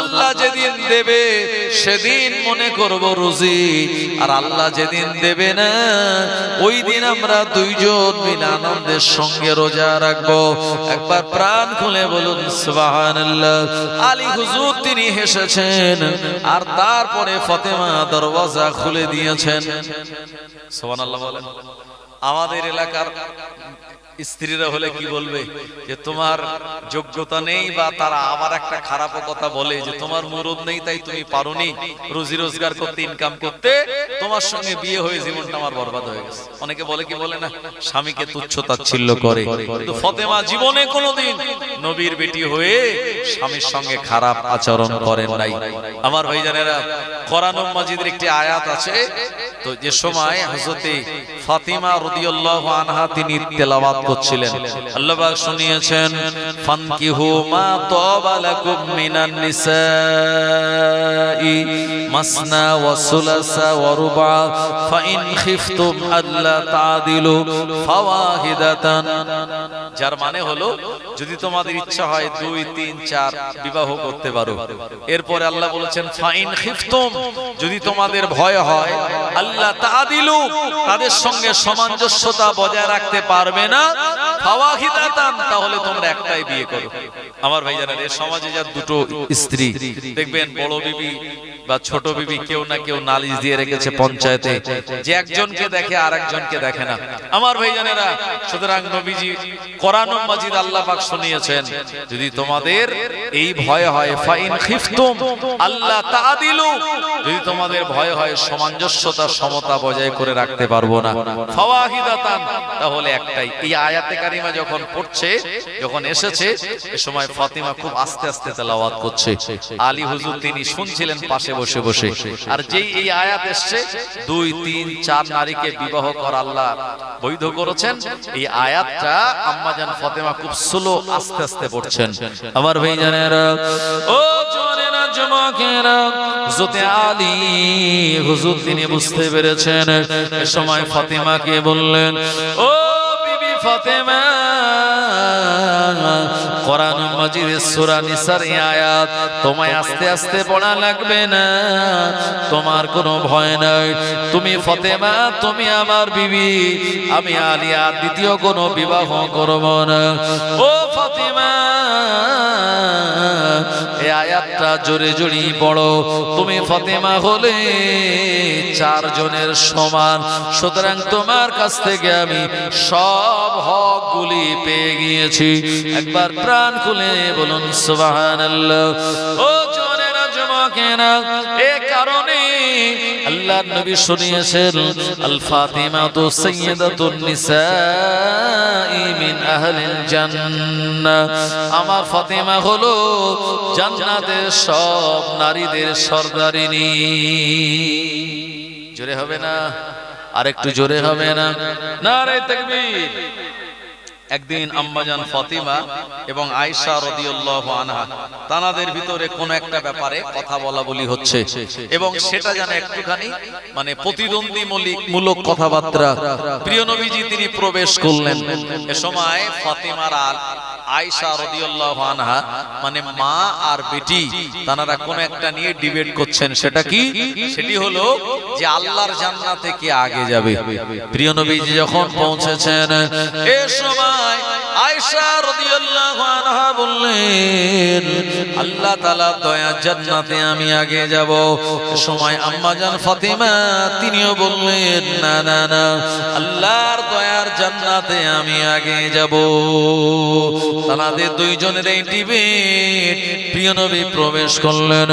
আল্লাহ যেদিন দেবে, সেদিন মনে করব রুজি। আর আল্লাহ যেদিন দেবে না, ওই দিন আমরা দুইজন মিলে আনন্দের সঙ্গে রোজা রাখব। একবার প্রাণ খুলে বলুন আলী হুজুর তিনি হেসেছেন, আর তারপরে ফতেমা দরওয়াজা খুলে দিয়েছেন। সুবহানাল্লাহ বলেন, আমাদের এলাকার স্ত্রীরা হলে কি বলবে যে তোমার যোগ্যতা নেই বা তারা আবার একটা খারাপ কথা বলে যে তোমার মুরদ নেই, তাই তুমি পারোনি রুজি রোজগার করতে ইনকাম করতে। তোমার সঙ্গে বিয়ে হয়ে জীবনটা আমার বরবাদ হয়ে গেছে। অনেকে বলে কি বলে না, স্বামীকে তুচ্ছ তাচ্ছিল্য করে। কিন্তু ফতেমা জীবনে কোনোদিন নবীর বেটি হয়ে স্বামীর সঙ্গে খারাপ আচরণ করেন নাই। আমার ভাইজানেরা কোরআন মাজিদের একটি আয়াত আছে, তো যে সময় হযরতে ফাতিমা রাদিয়াল্লাহু আনহা তিনি তেলাওয়াত করছিলেন। আল্লাহ পাক শুনিয়েছেন, ফানকিহু মা তাবা লাকুম মিনান নিসাই, মাসনা ওয়া সুলাসা ওয়া রুবা খিফতুম আল্লা ফাওয়াহিদাতান। যার মানে হলো যদি তোমাদের ইচ্ছা হয় দুই, তিন, চার বিবাহ করতে পারো। এরপরে আল্লাহ বলেছেন, ফাইন যদি তোমাদের ভয় হয় আল্লাহ তাদিলু তাদের সঙ্গে সামঞ্জস্যতা বজায় রাখতে পারবে না। তাহলে তোমরা একটাই বিয়ে করো। আমার ভাইজানেরা এর সমাজে যার দুটো স্ত্রী, দেখবেন বড় বিবি বা ছোট বিবি কেউ না কেউ নালিশ দিয়ে রেখেছে পঞ্চায়েতে। যে একজনকে দেখে আর একজনকে দেখে না। আমার ভাইজানেরা, সুতরাং নবীজি কোরআন মাজিদ আল্লাহ পাক শুনিয়েছেন, যদি তোমাদের এই ভয় হয়, ফাইন খিফতুম আল্লাহ তাদিলু যদি তোমাদের ভয় হয়, সামঞ্জস্যতা, সমতা বজায় করে রাখতে পারব না। ফাওয়াহিদাতান, তাহলে একটাই, এই আয়াতে কারিমা যখন পড়ছে, যখন এসেছে, এ সময় ফাতিমা খুব আস্তে আস্তে তেলাওয়াত করছে। আলী হুজুর তিনি শুনছিলেন পাশে বসে বসে। আর যেই এই আয়াত এসছে দুই তিন চার নারীকে বিবাহ করা আল্লাহ। বৈধ করেছেন। এই আয়াতটা আম্মাজান ফাতেমা খুব স্লো আস্তে আস্তে পড়ছেন। আমার ভাই জানেরা ও জোয়ানেরা যুবকেরা হযরতে আলী হুজুর তিনি বুঝতে পেরেছেন। সময় ফাতেমাকে বললেন ও বিবি ফাতেমা মাজিদের সুরা নিসার আয়াত। তোমায় আস্তে আস্তে পড়া লাগবে না। তোমার কোনো ভয় নাই। তুমি ফতেমা, তুমি আমার বিবি। আমি আলিয়া, দ্বিতীয় কোনো বিবাহ করব না। ও ফতেমা আয়াতটা জোরে জোরে পড়ো। তুমি ফতেমা হলে চারজনের সমান। সুতরাং তোমার কাছ থেকে আমি সব হক গুলি পেয়ে গিয়েছি। একবার প্রাণ খুলে বলুন, সুবহানাল্লাহ। ও জনেরা কেনা এ আল্লাহ নবী শুনিয়েছেন আল ফাতিমা তো সাইয়্যিদাতুন নিসাই মিন আহলিল জান্নাহ। আমার ফাতিমা হলো জান্নাতের সব নারীদের সর্দারিনী। জোরে হবে না? আর একটু জোরে হবে না? নারে তাকবীর। একদিন আম্মাজান ফতিমা এবং আয়সা রদিউল্লাহ আনহা, তানাদের ভিতরে কোন একটা ব্যাপারে কথা বলা বলি হচ্ছে। এবং সেটা যেন একটুখানি মানে প্রতিদ্বন্দ্বী মূলক কথাবার্তা। প্রিয় নবীজি, তিনি প্রবেশ করলেন। এ সময় ফতিমার আল আয়েশা রাদিয়াল্লাহু আনহা মানে মা আর বেটি তারা কোন একটা নিয়ে ডিবেট করছেন, সেটা কি? সেটি হলো যে আল্লাহর জান্নাতে কে আগে যাবে? প্রিয় নবীজি যখন পৌঁছেছেন, এ সময় আয়েশা রাদিয়াল্লাহু আনহা বললেন, আল্লাহ তাআলা দয়া আমি আগে সময় তিনিও বললেন, না না না, আল্লাহর দয়ার জান্নাতে আমি আগে যাব। তাদের দুইজনের এই প্রিয় নবী প্রবেশ করলেন।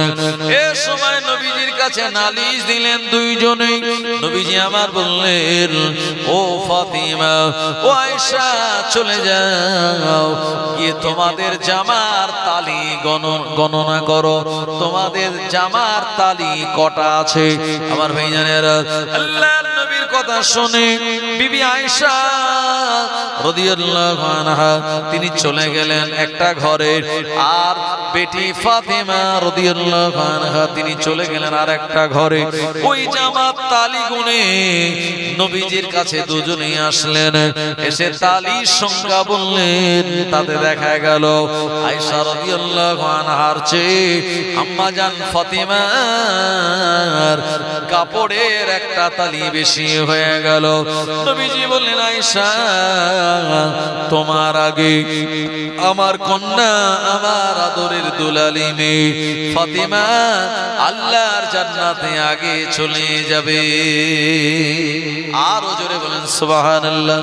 এ সময় নবীজির কাছে নালিশ দিলেন দুইজনেই নবীজি আমার বললেন, ও ফাতিমা, ও আয়েশা, চলে যাও। গিয়ে তোমাদের জামার তালি গণ- গণনা করো। তোমাদের জামার তালি কটা আছে? আমার ভাইজানেরা আল্লাহর নবীর কথা শুনে বিবি আনহা, তিনি চলে গেলেন একটা ঘরে। আর বেটি ফাতেমা রাদিয়াল্লাহু তিনি চলে গেলেন আর একটা ঘরে। ওই জামাত তালি গুনে নবীজির কাছে দুজনেই আসলেন। এসে তালির সংজ্ঞা বললেন, তাতে দেখা গেল, আয়েশা রাদিয়াল্লাহু চেয়ে আম্মা জান ফাতেমার কাপড়ের একটা তালি বেশি হয়ে গেল। নবীজি বললেন, আয়েশা, তোমার আগে আমার কন্যা, আমার আদরের দুলালি মেয়ে ফাতিমা আল্লাহর জান্নাতে আগে চলে যাবে। আরও জোরে বলেন, সুবহানাল্লাহ।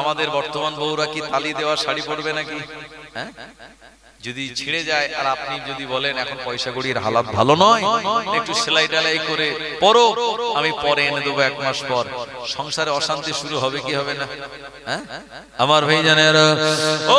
আমাদের বর্তমান বউরা কি তালি দেওয়া শাড়ি পরবে নাকি? হ্যাঁ? যদি ছিঁড়ে যায় আর আপনি যদি বলেন এখন পয়সা কড়ির হালাত ভালো নয় একটু সেলাই টেলাই করে পরো আমি পরে এনে দেবো এক মাস পর। সংসারে অশান্তি শুরু হবে কি হবে না? হ্যাঁ? আমার ভাই জানে ও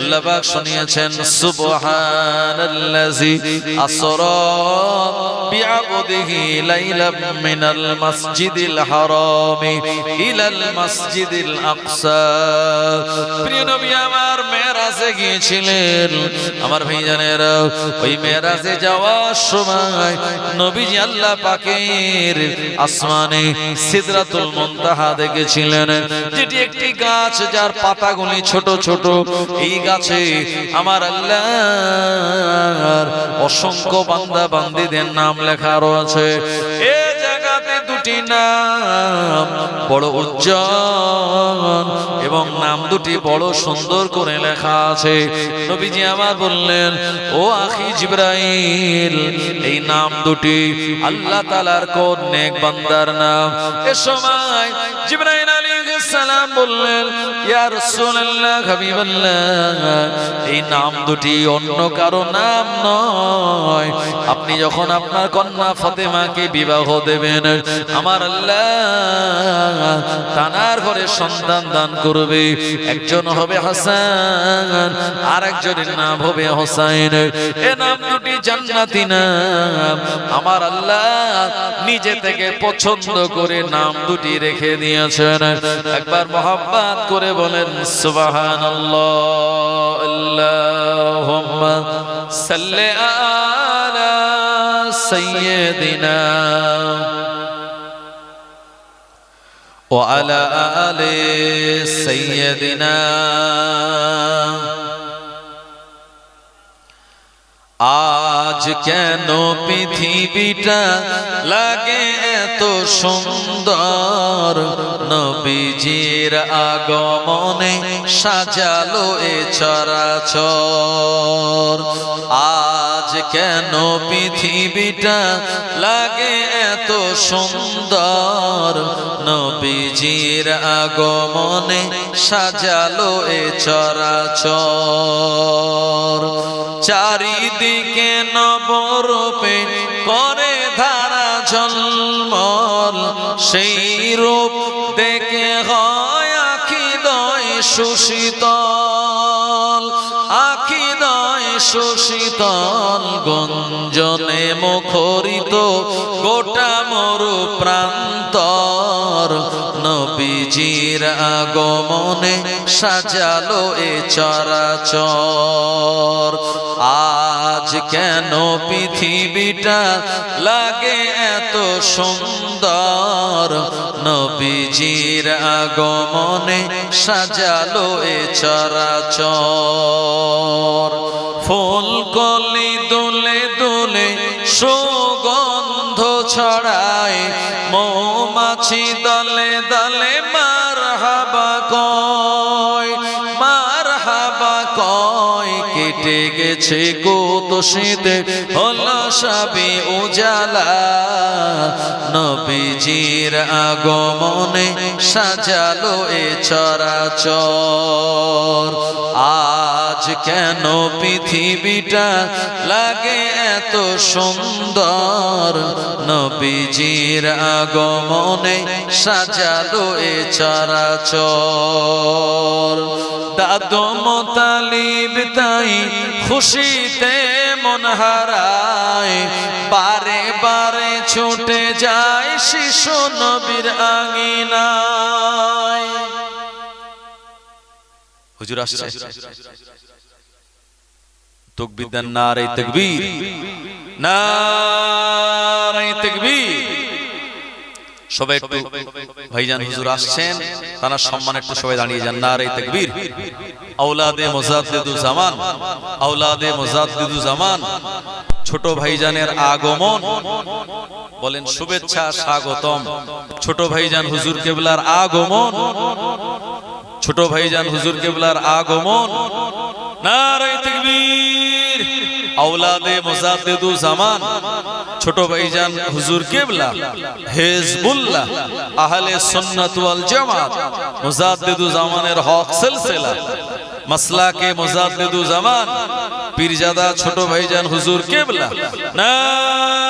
আল্লাহ পাক শুনিয়েছেন সুবহানাল্লাজি আসরা বিআবদিহি লাইলাম মিনাল মাসজিদিল হারামি ইলাল মাসজিদিল আকসা। প্রিয় নবী, আমার মেরাজে গিয়েছিলেন। আমার ভাইজানেরা, ওই মেরাজে যাওয়ার সময় নবীজি আল্লাহ পাকের আসমানে সিদরাতুল মুনতাহা দেখেছিলেন, যেটি একটি গাছ যার পাতাগুলি ছোট ছোট এই গাছে আমার আল্লাহর অসংখ্য বান্দা বান্দিদের নাম লেখা রয়েছে এ জায়গাতে দুটি নাম, বড় উজ্জ্বল এবং নাম দুটি বড় সুন্দর করে লেখা আছে। নবীজি আমার বললেন, ও আখি জিব্রাইল, এই নাম দুটি আল্লাহ তালার কোন নেক বান্দার নাম? এ সময় জিব্রাইল সালাম বললেন, ইয়া রাসূলুল্লাহ, হাবিবাল্লাহ, এই নাম দুটি অন্য কারও নাম নয়। আপনি যখন আপনার কন্যা ফাতেমাকে বিবাহ দেবেন, আমার আল্লাহ তানার ঘরে সন্তান দান করবে। একজন হবে হাসান আর একজনের নাম হবে হোসাইন। এ নাম দুটি জান্নাতি নাম। আমার আল্লাহ নিজে থেকে পছন্দ করে নাম দুটি রেখে দিয়েছেন। একবার মোহাম্মত করে বলেন সুবহানাল্লাহ আল্লাহুম্মা সাল্লি আলা সাইয়্যিদিনা وعلى آل سيدنا আজ কেন পৃথিবীটা লাগে এত সুন্দর? নবীজির আগমনে সাজালো এ চরাচর। আজ কেন পৃথিবীটা লাগে এত সুন্দর? নবীজির আগমনে সাজালো এ চরাচর। চারিদিকে নবরূপে করে ধারা ঝলমল। সেই রূপ দেখে হয় আখি দয় সুশীতল। আখি দয় সুশীতল গঞ্জনে মুখরিত গোটা মরু প্রান্তর। নবীজির আগমনে সাজালো এ চরাচর। আজ কেন পৃথিবীটা লাগে এত সুন্দর? নবীজির আগমনে সাজালো এ চরাচর। ফুল কলি দুলে দুলে সুগন্ধ ছড়ায়, মৌমাছি দলে দলে কেটে গেছে কত শীতে হলো সবে উজালা। নবীজির আগমনে সাজালো এ চরাচর। আজ কেন পৃথিবীটা লাগে এত সুন্দর? নবীজির আগমনে সাজালো এ চরাচর। দাদু মোতালিব তাই খুশিতে মন হারায়। বারে বারে ছুটে যায় শিশু নবীর আঙিনায়। হুজুর আসছে। তকবীর দেন নারে তকবীর। তকবীর সবাই একটু ভাইজান হুজুর আসছেন তারা সম্মান একটু সবাই দাঁড়িয়ে যান নারে তকবীর। আওলাদে মুজাদ্দিদু জামান আওলাদে মুজাদ্দিদু জামান ছোট ভাইজানের আগমন। বলেন শুভেচ্ছা স্বাগতম। ছোট ভাইজান হুজুর কেবলার আগমন। ছোট ভাইজান হুজুর কেবলার আগমন। নারে তাকবীর। আওলাদে মুজাদ্দিদু জামান। ছোট ভাইজান হুজুর কেবলা, হেজবুল্লাহ, আহলে সুন্নাত ওয়াল জামাত, মুজাদ্দিদু জামানের হক সিলসিলা, মাসলাকে মুজাদ্দিদু জামান, পীরজাদা ছোট ভাইজান হুজুর কেবলা। তাকবীর